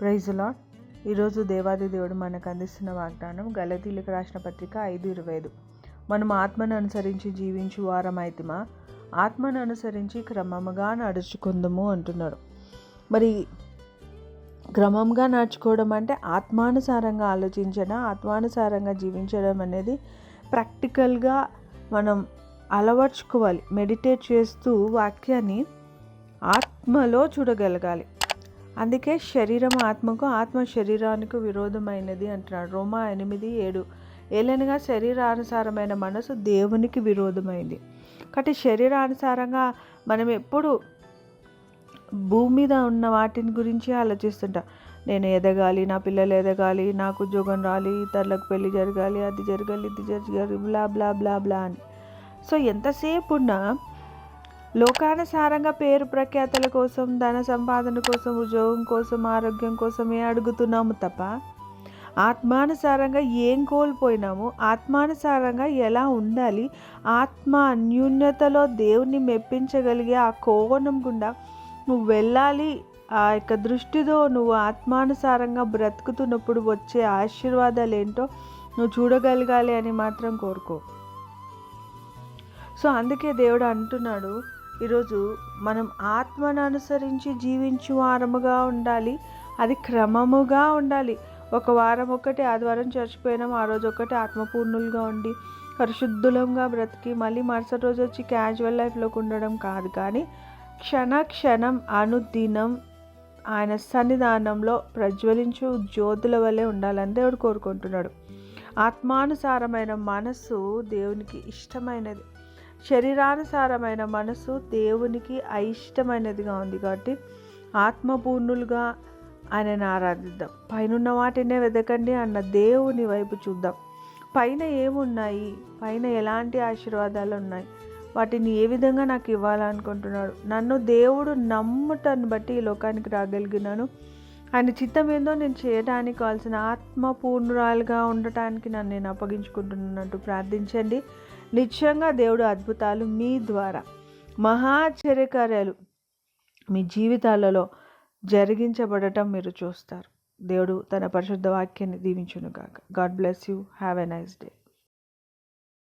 Praise lord ఈరోజు దేవాది దేవుడు మనకు అందిస్తున్న వాగ్దానం గలతీలకు రాసిన పత్రిక ఐదు ఇరవై ఐదు. మనం ఆత్మను అనుసరించి జీవించు వారమైతిమా? ఆత్మను అనుసరించి క్రమముగా నడుచుకుందాము అంటున్నాడు మరి క్రమంగా నడుచుకోవడం అంటే ఆత్మానుసారంగా ఆలోచించడం ఆత్మానుసారంగా జీవించడం అనేది ప్రాక్టికల్గా మనం అలవర్చుకోవాలి మెడిటేట్ చేస్తూ వాక్యాన్ని ఆత్మలో చూడగలగాలి. అందుకే శరీరం ఆత్మకు ఆత్మ శరీరానికి విరోధమైనది అంటున్నాడు. రోమా ఎనిమిది ఏడు. ఏలనగా శరీరానుసారమైన మనసు దేవునికి విరోధమైంది. కాబట్టి శరీరానుసారంగా మనం ఎప్పుడు భూమి మీద ఉన్న వాటిని గురించి ఆలోచిస్తుంటాం. నేను ఎదగాలి నా పిల్లలు ఎదగాలి నాకు ఉద్యోగం రాలి ఇతరులకు పెళ్ళి జరగాలి అది జరగాలి ఇది జరగాలి బ్లా బ్లా బ్లా బ్లా అని. సో ఎంతసేపు ఉన్నా లోకానుసారంగా పేరు ప్రఖ్యాతల కోసం ధన సంపాదన కోసం ఉద్యోగం కోసం ఆరోగ్యం కోసమే అడుగుతున్నాము తప్ప ఆత్మానుసారంగా ఏం కోల్పోయినాము ఆత్మానుసారంగా ఎలా ఉండాలి ఆత్మ అన్యూన్యతలో దేవుణ్ణి మెప్పించగలిగే ఆ కోణం గుండా నువ్వు వెళ్ళాలి ఆ యొక్క దృష్టితో నువ్వు ఆత్మానుసారంగా బ్రతుకుతున్నప్పుడు వచ్చే ఆశీర్వాదాలు ఏంటో నువ్వు చూడగలగాలి అని మాత్రం కోరుకో. సో అందుకే దేవుడు అంటున్నాడు ఈరోజు మనం ఆత్మను అనుసరించి జీవించు వారముగా ఉండాలి. అది క్రమముగా ఉండాలి. ఒక వారం ఒకటి ఆదివారం చచ్చిపోయినాం. ఆ రోజు ఒకటి ఆత్మపూర్ణులుగా ఉండి పరిశుద్ధులంగా బ్రతికి మళ్ళీ మరుసటి రోజు వచ్చి క్యాజువల్ లైఫ్లోకి ఉండడం కాదు కానీ క్షణ క్షణం అనుదినం ఆయన సన్నిధానంలో ప్రజ్వలించు జ్యోతుల వల్లే ఉండాలని దేవుడు కోరుకుంటున్నాడు. ఆత్మానుసారమైన మనస్సు దేవునికి ఇష్టమైనది. శరీరానుసారమైన మనసు దేవునికి అయిష్టమైనదిగా ఉంది కాబట్టి ఆత్మపూర్ణులుగా ఆయనను ఆరాధిద్దాం. పైన వాటినే వెదకండి అన్న దేవుని వైపు చూద్దాం. పైన ఏమున్నాయి? పైన ఎలాంటి ఆశీర్వాదాలు ఉన్నాయి? వాటిని ఏ విధంగా నాకు ఇవ్వాలనుకుంటున్నాడు? నన్ను దేవుడు నమ్ముటను బట్టి ఈ లోకానికి రాగలిగినాను. ఆయన చిత్తం ఏందో నేను చేయడానికి కావాల్సిన ఆత్మపూర్ణురాలుగా ఉండటానికి నన్ను నేను అప్పగించుకుంటున్నట్టు ప్రార్థించండి. నిశ్చయంగా దేవుడు అద్భుతాలు మీ ద్వారా. మహాచర్యకార్యాలు మీ జీవితాలలో జరిగించబడటం మీరు చూస్తారు. దేవుడు తన పరిశుద్ధ వాక్యాన్ని దీవించును కాక God bless you. Have a nice day.